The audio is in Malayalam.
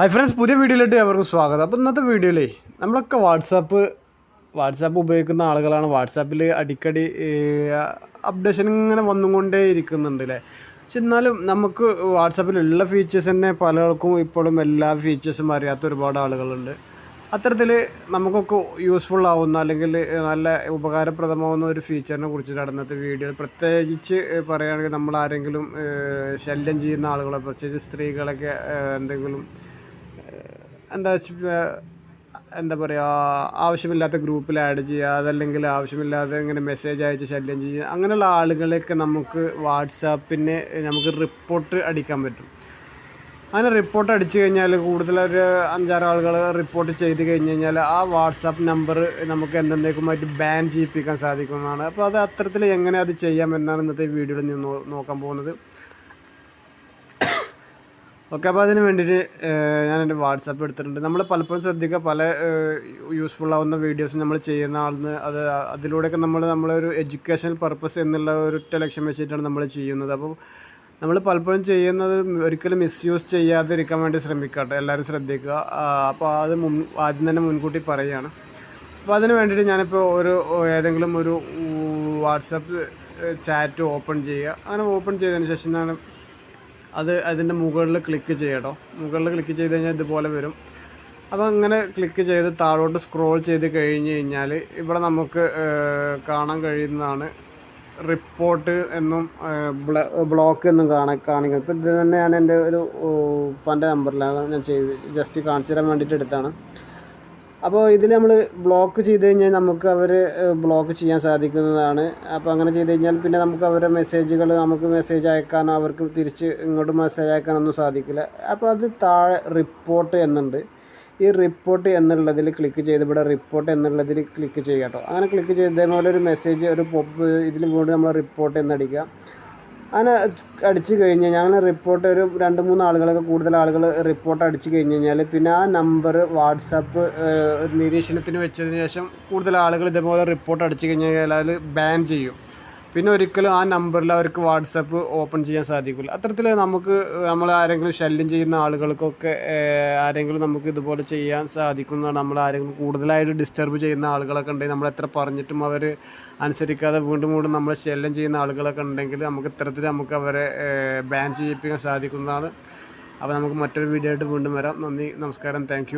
ഹായ് ഫ്രണ്ട്സ് പുതിയ വീഡിയോയിലോട്ട് അവർക്ക് സ്വാഗതം. അപ്പോൾ ഇന്നത്തെ വീഡിയോയിലേ നമ്മളൊക്കെ വാട്സാപ്പ് വാട്സാപ്പ് ഉപയോഗിക്കുന്ന ആളുകളാണ്. വാട്സാപ്പിൽ അടിക്കടി അപ്ഡേഷൻ ഇങ്ങനെ വന്നുകൊണ്ടേ ഇരിക്കുന്നുണ്ട് അല്ലേ പക്ഷെ എന്നാലും നമുക്ക് വാട്സാപ്പിലുള്ള ഫീച്ചേഴ്സ് തന്നെ പലർക്കും ഇപ്പോഴും എല്ലാ ഫീച്ചേഴ്സും അറിയാത്ത ഒരുപാട് ആളുകളുണ്ട്. അത്തരത്തിൽ നമുക്കൊക്കെ യൂസ്ഫുൾ ആവുന്ന അല്ലെങ്കിൽ നല്ല ഉപകാരപ്രദമാവുന്ന ഒരു ഫീച്ചറിനെ കുറിച്ചിട്ടാണ് ഇന്നത്തെ വീഡിയോ പ്രത്യേകിച്ച് പറയുകയാണെങ്കിൽ നമ്മൾ ആരെങ്കിലും ശല്യം ചെയ്യുന്ന ആളുകളെ പ്രത്യേകിച്ച് സ്ത്രീകളൊക്കെ എന്തെങ്കിലും എന്താ എന്താ പറയുക ആവശ്യമില്ലാത്ത ഗ്രൂപ്പിൽ ആഡ് ചെയ്യുക അതല്ലെങ്കിൽ ആവശ്യമില്ലാതെ ഇങ്ങനെ മെസ്സേജ് അയച്ച് ശല്യം ചെയ്യുക അങ്ങനെയുള്ള ആളുകളെയൊക്കെ നമുക്ക് വാട്സാപ്പിന് നമുക്ക് റിപ്പോർട്ട് അടിക്കാൻ പറ്റും. അങ്ങനെ റിപ്പോർട്ട് അടിച്ചു കഴിഞ്ഞാൽ കൂടുതലൊരു അഞ്ചാറ് ആളുകൾ റിപ്പോർട്ട് ചെയ്ത് കഴിഞ്ഞ് കഴിഞ്ഞാൽ ആ വാട്സാപ്പ് നമ്പർ നമുക്ക് എന്തെന്നേക്കുമായിട്ട് ബാൻ ചെയ്യിപ്പിക്കാൻ സാധിക്കുന്നതാണ് അപ്പോൾ അത് അത്തരത്തിൽ എങ്ങനെ അത് ചെയ്യാം എന്നാണ് ഇന്നത്തെ വീഡിയോയിൽ നിന്ന് നോക്കാൻ പോകുന്നത്. ഓക്കെ അപ്പോൾ അതിന് വേണ്ടിയിട്ട് എന്റെ വാട്സാപ്പ് എടുത്തിട്ടുണ്ട്. നമ്മൾ പലപ്പോഴും ശ്രദ്ധിക്കുക പല യൂസ്ഫുൾ ആവുന്ന വീഡിയോസ് നമ്മൾ ചെയ്യുന്ന ആളിന് അത് അതിലൂടെയൊക്കെ നമ്മൾ നമ്മളൊരു എഡ്യൂക്കേഷണൽ പർപ്പസ് എന്നുള്ള ഒരു ലക്ഷ്യം വെച്ചിട്ടാണ് നമ്മൾ ചെയ്യുന്നത്. അപ്പോൾ നമ്മൾ പലപ്പോഴും ചെയ്യുന്നത് ഒരിക്കലും മിസ്യൂസ് ചെയ്യാതിരിക്കാൻ വേണ്ടി ശ്രമിക്കട്ടെ. എല്ലാവരും ശ്രദ്ധിക്കുക. അപ്പോൾ അത് മുൻ ആദ്യം തന്നെ മുൻകൂട്ടി പറയുകയാണ്. അപ്പോൾ അതിന് വേണ്ടിയിട്ട് ഞാനിപ്പോൾ ഒരു ഏതെങ്കിലും ഒരു വാട്സപ്പ് ചാറ്റ് ഓപ്പൺ ചെയ്യുക. അങ്ങനെ ഓപ്പൺ ചെയ്തതിന് ശേഷം ഞാൻ അത് അതിന്റെ മുകളിൽ ക്ലിക്ക് ചെയ്യട്ടോ. മുകളിൽ ക്ലിക്ക് ചെയ്ത് കഴിഞ്ഞാൽ ഇതുപോലെ വരും. അപ്പോൾ അങ്ങനെ ക്ലിക്ക് ചെയ്ത് താഴോട്ട് സ്ക്രോൾ ചെയ്ത് കഴിഞ്ഞ് കഴിഞ്ഞാൽ ഇവിടെ നമുക്ക് കാണാൻ കഴിയുന്നതാണ് റിപ്പോർട്ട് എന്നും ബ്ലോക്ക് എന്നും കാണാൻ കാണിക്കുന്നത്. ഇപ്പം ഇത് തന്നെ ഞാൻ എന്റെ ഒരു പന്റെ നമ്പറിലാണ് ഞാൻ ചെയ്ത് ജസ്റ്റ് കാണിച്ചു തരാൻ വേണ്ടിയിട്ട് എടുത്താണ് അപ്പോൾ ഇതിൽ നമ്മൾ ബ്ലോക്ക് ചെയ്ത് കഴിഞ്ഞാൽ നമുക്ക് അവർ ബ്ലോക്ക് ചെയ്യാൻ സാധിക്കുന്നതാണ്. അപ്പോൾ അങ്ങനെ ചെയ്ത് കഴിഞ്ഞാൽ പിന്നെ നമുക്ക് അവരുടെ മെസ്സേജുകൾ നമുക്ക് മെസ്സേജ് അയക്കാനോ അവർക്ക് തിരിച്ച് ഇങ്ങോട്ട് മെസ്സേജ് അയക്കാനൊന്നും സാധിക്കില്ല. അപ്പോൾ അത് താഴെ റിപ്പോർട്ട് എന്നുണ്ട്. ഈ റിപ്പോർട്ട് എന്നുള്ളതിൽ ക്ലിക്ക് ചെയ്ത് ഇവിടെ റിപ്പോർട്ട് എന്നുള്ളതിൽ ക്ലിക്ക് ചെയ്യുക കേട്ടോ. അങ്ങനെ ക്ലിക്ക് ചെയ്ത് ഇതേപോലെ ഒരു മെസ്സേജ് ഒരു പോപ്പ് ഇതിൽ വീണ്ടും നമ്മൾ റിപ്പോർട്ട് എന്നടിക്കുക. അങ്ങനെ അടിച്ചു കഴിഞ്ഞ് അങ്ങനെ റിപ്പോർട്ട് ഒരു രണ്ട് മൂന്ന് ആളുകളൊക്കെ കൂടുതൽ ആളുകൾ റിപ്പോർട്ട് അടിച്ചു കഴിഞ്ഞ് കഴിഞ്ഞാൽ പിന്നെ ആ നമ്പർ വാട്സപ്പ് നിരീക്ഷണത്തിന് വെച്ചതിന് ശേഷം കൂടുതൽ ആളുകൾ ഇതുപോലെ റിപ്പോർട്ട് അടിച്ചു കഴിഞ്ഞ് കഴിഞ്ഞാൽ ബാൻ ചെയ്യും. പിന്നെ ഒരിക്കലും ആ നമ്പറിൽ അവർക്ക് വാട്സപ്പ് ഓപ്പൺ ചെയ്യാൻ സാധിക്കില്ല അത്തരത്തിൽ നമുക്ക് നമ്മൾ ആരെങ്കിലും ശല്യം ചെയ്യുന്ന ആളുകൾക്കൊക്കെ ആരെങ്കിലും നമുക്ക് ഇതുപോലെ ചെയ്യാൻ സാധിക്കുന്നതാണ് നമ്മൾ ആരെങ്കിലും കൂടുതലായിട്ട് ഡിസ്റ്റർബ് ചെയ്യുന്ന ആളുകളൊക്കെ ഉണ്ടെങ്കിൽ നമ്മൾ എത്ര പറഞ്ഞിട്ടും അവർ അനുസരിക്കാതെ വീണ്ടും വീണ്ടും നമ്മൾ ശല്യം ചെയ്യുന്ന ആളുകളൊക്കെ ഉണ്ടെങ്കിൽ നമുക്ക് ഇത്തരത്തിൽ നമുക്ക് അവരെ ബാൻ ചെയ്യിപ്പിക്കാൻ സാധിക്കുന്നതാണ്. അപ്പോൾ നമുക്ക് മറ്റൊരു വീഡിയോ ആയിട്ട് വീണ്ടും വരാം. നന്ദി നമസ്കാരം. താങ്ക്